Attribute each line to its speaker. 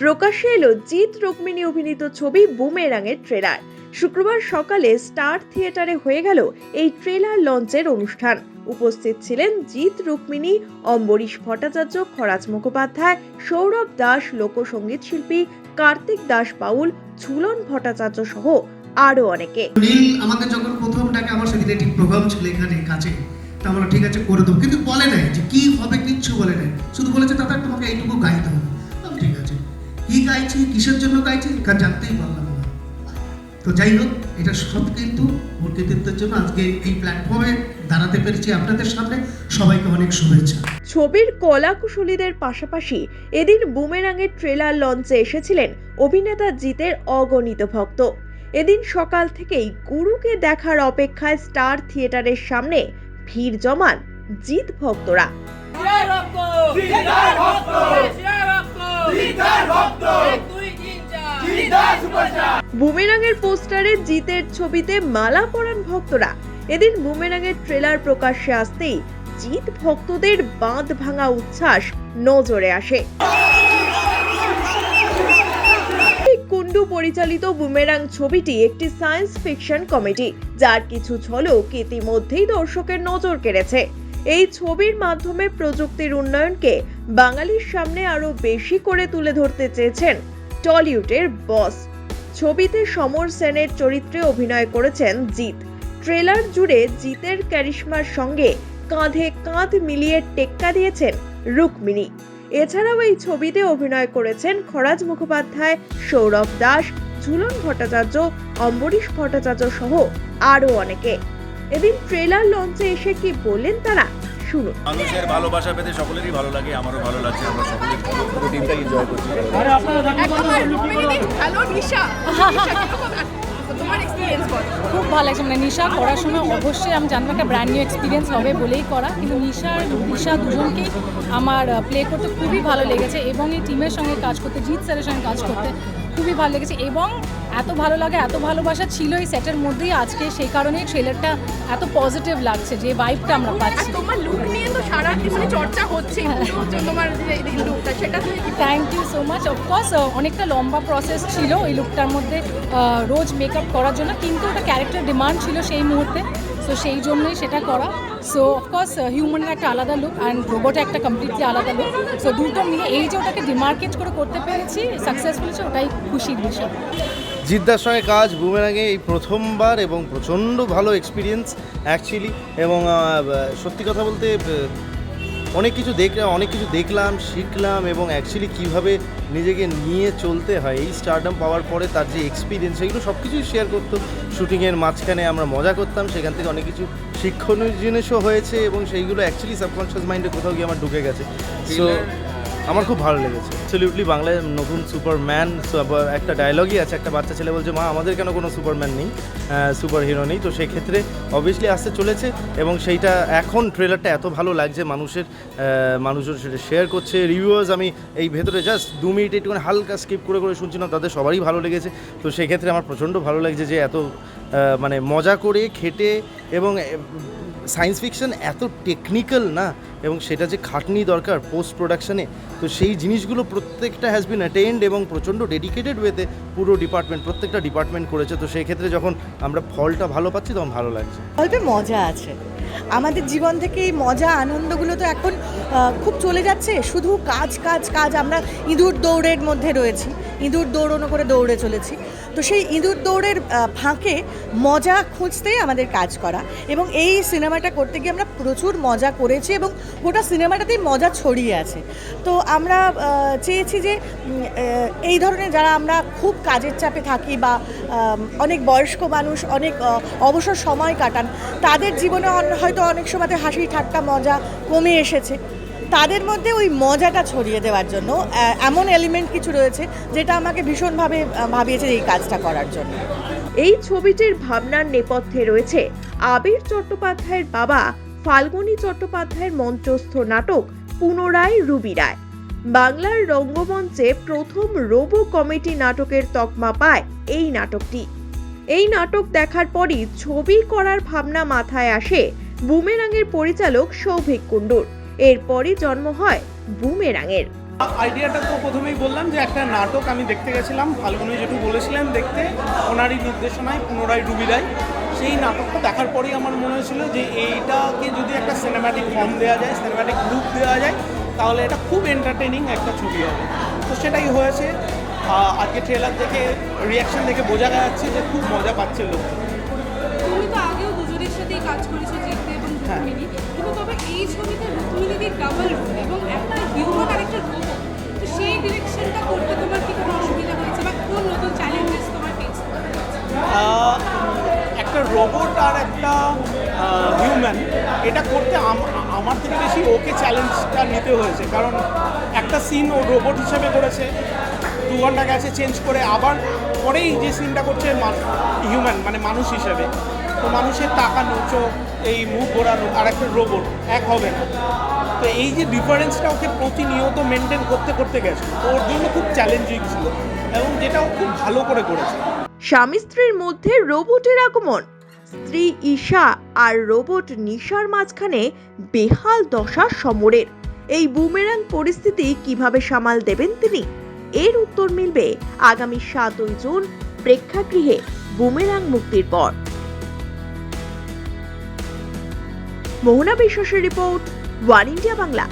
Speaker 1: প্রকাশ্যে এলো জিৎ রুক্মিণী অভিনীত ছবি বুমেরাঙের ট্রেলার। শুক্রবার সকালে স্টার থিয়েটারে হয়ে গেল এই ট্রেলার লঞ্চের অনুষ্ঠান। উপস্থিত ছিলেন জিৎ রুক্মিণী, অম্বরীশ ভট্টাচার্য, খরাজ মুখোপাধ্যায়, সৌরভ দাস লোকসঙ্গীত শিল্পী কার্তিক দাস বাউল ঝুলন ভট্টাচার্য সহ আরও অনেকে।
Speaker 2: আমাকে যখন প্রথম ডাকে, আমার সেদিন একটি প্রোগ্রাম ছিল এখানে, কাছে। তা আমরা ঠিক আছে করে দেবো। কিন্তু বলে নাই যে কি হবে, কিচ্ছু বলে নাই। শুধু বলেছে, দাদা, তোমাকে এইটুকু গাইতে হবে। কি গাইছি কিসের জন্য গাইছি কারণ জানতেই পারলাম না। তো যাই হোক এটা সব কিন্তু ওর কৃতিত্বের জন্য আজকে এই প্ল্যাটফর্মে দাঁড়াতে পেরেছি আপনাদের সামনে। সবাইকে অনেক শুভেচ্ছা।
Speaker 1: ছবির কলাকুশলীদের পাশাপাশি এদিন বুমেরাঙের ট্রেলার লঞ্চে এসেছিলেন অভিনেতা জিতের অগণিত ভক্ত। এদিন সকাল থেকেই গুরুকে দেখার অপেক্ষায় স্টার থিয়েটারের সামনে ভিড় জমান জিত ভক্তরা। বুমেরাঙের পোস্টারে জিতের ছবিতে মালা পরান ভক্তরা। এদিন বুমেরাঙের ট্রেলার প্রকাশ্যে আসতেই জিত ভক্তদের বাঁধ ভাঙা উচ্ছ্বাস নজরে আসে। কুন্ডু পরিচালিত বুমেরাং ছবিটি একটি সায়েন্স ফিকশন কমেডি, যার কিছু ঝলক ইতিমধ্যেই দর্শকের নজর কেড়েছে। এই ছবির মাধ্যমে প্রযুক্তির উন্নয়নকে বাঙালির সামনে আরও বেশি করে তুলে ধরতে চেয়েছেন টলিউডের বস। ছবিতে সমর সেনের চরিত্রে অভিনয় করেছেন জিৎ। ট্রেলার জুড়ে জিতের ক্যারিশমার সঙ্গে কাঁধে কাঁধ মিলিয়ে টেক্কা দিয়েছেন রুক্মিণী। এছাড়াও এই ছবিতে অভিনয় করেছেন খরাজ মুখোপাধ্যায়, সৌরভ দাস, ঝুলন ভট্টাচার্য, অম্বরীশ ভট্টাচার্য সহ আরও অনেকে। এদিন ট্রেলার লঞ্চে এসে কি বলেন তারা? শুনুন।
Speaker 3: মানুষের ভালোবাসা পেতে সকলেরই ভালো লাগে আমারও ভালো লাগছে আমরা সকলে পুরো টিমটাই এনজয় করছি।
Speaker 4: ভালো নিশা? তোমার এক্সপিরিয়েন্স বল।
Speaker 5: খুব ভালো লাগছে। মানে নিশা করার সময় অবশ্যই আমি জানব একটা ব্র্যান্ড নিউ এক্সপিরিয়েন্স হবে বলেই করা। কিন্তু নিশা নিশা দুজনকেই আমার প্লে করতে খুবই ভালো লেগেছে এবং এই টিমের সঙ্গে কাজ করতে জিৎ স্যারের সঙ্গে কাজ করতে খুবই ভালো লেগেছে এবং এত ভালো লাগে এত ভালোবাসা ছিল এই সেটের মধ্যেই আজকে। সেই কারণেই ট্রেলারটা এত পজিটিভ লাগছে যে ভাইবটা আমরা পাচ্ছি।
Speaker 4: তোমার লুক নিয়ে সারা মানে চর্চা হচ্ছে তোমার যে লুকটা সেটা তুমি
Speaker 5: thank you so much of course অনেকটা লম্বা প্রসেস ছিল এই লুকটার মধ্যে রোজ মেকআপ করার জন্য কিন্তু ওটা ক্যারেক্টার ডিমান্ড ছিল সেই মুহূর্তে সো সেই জন্যই সেটা করা। সো অফকোর্স হিউম্যানের একটা আলাদা লুক অ্যান্ড রোবটের একটা কমপ্লিটলি আলাদা লুক সো দুটো মিলে এই যে ওটাকে ডিমার্কেট করে করতে পেরেছি সাকসেসফুল হচ্ছে ওটাই খুশির বিষয়।
Speaker 6: জিদ্দার সঙ্গে কাজ বুমেরাঙে এই প্রথমবার এবং প্রচণ্ড ভালো এক্সপিরিয়েন্স অ্যাকচুয়ালি এবং সত্যি কথা বলতে অনেক কিছু দেখলাম অনেক কিছু দেখলাম শিখলাম এবং অ্যাকচুয়ালি কীভাবে নিজেকে নিয়ে চলতে হয়। এই স্টারডাম পাওয়ার পরে তার যে এক্সপিরিয়েন্স সেগুলো সব কিছুই শেয়ার করতো শ্যুটিংয়ের মাঝখানে আমরা মজা করতাম সেখান থেকে অনেক কিছু শিক্ষণীয় জিনিসও হয়েছে এবং সেইগুলো অ্যাকচুয়ালি সাবকনশিয়াস মাইন্ডে কোথাও গিয়ে আমার ঢুকে গেছে। সো আমার খুব ভালো লেগেছে। অ্যাবসলিউটলি বাংলায় নতুন সুপারম্যান একটা ডায়লগই আছে, একটা বাচ্চা ছেলে বলছে, মা, আমাদের কেন কোনো সুপারম্যান নেই? সুপার হিরো নেই। তো সেক্ষেত্রে অবভিয়াসলি আসতে চলেছে এবং সেইটা এখন ট্রেলারটা এত ভালো লাগছে, মানুষের মানুষজন সেটা শেয়ার করছে। রিভিউয়ার্স আমি এই ভেতরে জাস্ট দু মিনিট একটুখানি হালকা স্কিপ করে করে শুনছিলাম তাদের সবারই ভালো লেগেছে। তো সেক্ষেত্রে আমার প্রচণ্ড ভালো লাগছে যে এত মানে মজা করে খেটে এবং সায়েন্স ফিকশন এত টেকনিক্যাল না, এবং সেটা যে খাটনি দরকার পোস্ট প্রোডাকশনে তো সেই জিনিসগুলো প্রত্যেকটা হ্যাজ বিন অ্যাটেন্ড এবং প্রচণ্ড ডেডিকেটেড ওয়েতে পুরো ডিপার্টমেন্ট প্রত্যেকটা ডিপার্টমেন্ট করেছে। তো সেই ক্ষেত্রে যখন আমরা ফলটা ভালো পাচ্ছি, তখন ভালো লাগছে।
Speaker 7: গল্পে মজা আছে। আমাদের জীবন থেকে এই মজা, আনন্দগুলো তো এখন খুব চলে যাচ্ছে। শুধু কাজ কাজ কাজ আমরা ইঁদুর দৌড়ের মধ্যে রয়েছি। ইঁদুর দৌড়নো করে দৌড়ে চলেছি। তো সেই ইঁদুর দৌড়ের ফাঁকে মজা খুঁজতেই আমাদের কাজ করা এবং এই সিনেমাটা করতে গিয়ে আমরা প্রচুর মজা করেছি এবং গোটা সিনেমাটাতেই মজা ছড়িয়ে আছে। তো আমরা চেয়েছি যে এই ধরনের যারা আমরা খুব কাজের চাপে থাকি বা অনেক বয়স্ক মানুষ, অনেক অবসর সময় কাটান, তাদের জীবনে হয়তো অনেক সময় হাসি ঠাট্টা মজা কমে এসেছে। তাদের মধ্যে ওই মজাটা ছড়িয়ে দেওয়ার জন্য এমন এলিমেন্ট কিছু রয়েছে যেটা আমাকে ভীষণভাবে ভাবিয়েছে এই কাজটা করার জন্য।
Speaker 1: এই ছবিটির ভাবনার নেপথ্যে রয়েছে আবির চট্টোপাধ্যায়ের বাবা, ফাল্গুনী চট্টোপাধ্যায়ের মঞ্চস্থ নাটক পুনরায় রুবি রায়। বাংলার রঙ্গমঞ্চে প্রথম রোবো কমেডি নাটকের তকমা পায় এই নাটকটি। এই নাটক দেখার পরই ছবি করার ভাবনা মাথায় আসে বুমেরাঙের পরিচালক সৌভিক কুণ্ডুর। এরপরই জন্ম হয় বুমেরাঙের।
Speaker 8: আইডিয়াটা তো প্রথমেই বললাম যে একটা নাটক আমি দেখতে গেছিলাম ফাল্গুনি যেটু বলেছিলেন দেখতে ওনারই নির্দেশনায় পুনরায় ডুবি দেয় সেই নাটকটা দেখার পরেই আমার মনে হয়েছিল যে এইটাকে যদি একটা সিনেম্যাটিক ফর্ম দেওয়া যায় সিনেম্যাটিক লুক দেওয়া যায় তাহলে এটা খুব এন্টারটেনিং একটা ছবি হবে। তো সেটাই হয়েছে। আজকে ট্রেলার দেখে রিয়াকশন দেখে বোঝা যাচ্ছে যে খুব মজা পাচ্ছে লোক
Speaker 4: তুমি তো আগেও দুজনের সাথেই কাজ করেছ। রুক্মিণী কিন্তু তবে এই ছবিতে রুক্মিণীদির ডাবল রোল এবং একটা হিউম্যান তো সেই ডিরেকশনটা করতে তোমার কি কোনো অসুবিধা হয়েছে বা কোন নতুন চ্যালেঞ্জেস তোমার ফেস
Speaker 8: একটা রোবট আর একটা হিউম্যান এটা করতে আমার থেকে বেশি ওকে চ্যালেঞ্জটা নিতে হয়েছে। কারণ একটা সিন ও রোবট হিসেবে করেছে দু ঘণ্টা গেছে চেঞ্জ করে আবার পরেই যে সিনটা করছে হিউম্যান মানে মানুষ হিসেবে। তো মানুষের তাকানো চোখ এই মুখ ঘোরানো, আর একটা রোবট এক হবে না। তো এই যে ডিফারেন্সটা ওকে প্রতিনিয়ত মেনটেন করতে করতে গেছে ওর জন্য খুব চ্যালেঞ্জিং ছিল এবং যেটা ও খুব ভালো করে করেছে।
Speaker 1: স্বামী স্ত্রীর মধ্যে রোবটের আগমন, স্ত্রী ঈশা আর রোবট নিশার মাঝখানে বেহাল দশা সমরের। এই বুমেরাং পরিস্থিতি কীভাবে সামাল দেবেন তিনি? এর উত্তর মিলবে আগামী সাতই জুন প্রেক্ষাগৃহে বুমেরাং মুক্তির পর। মোহনা বিশ্বাসের রিপোর্ট ওয়ান ইন্ডিয়া বাংলা।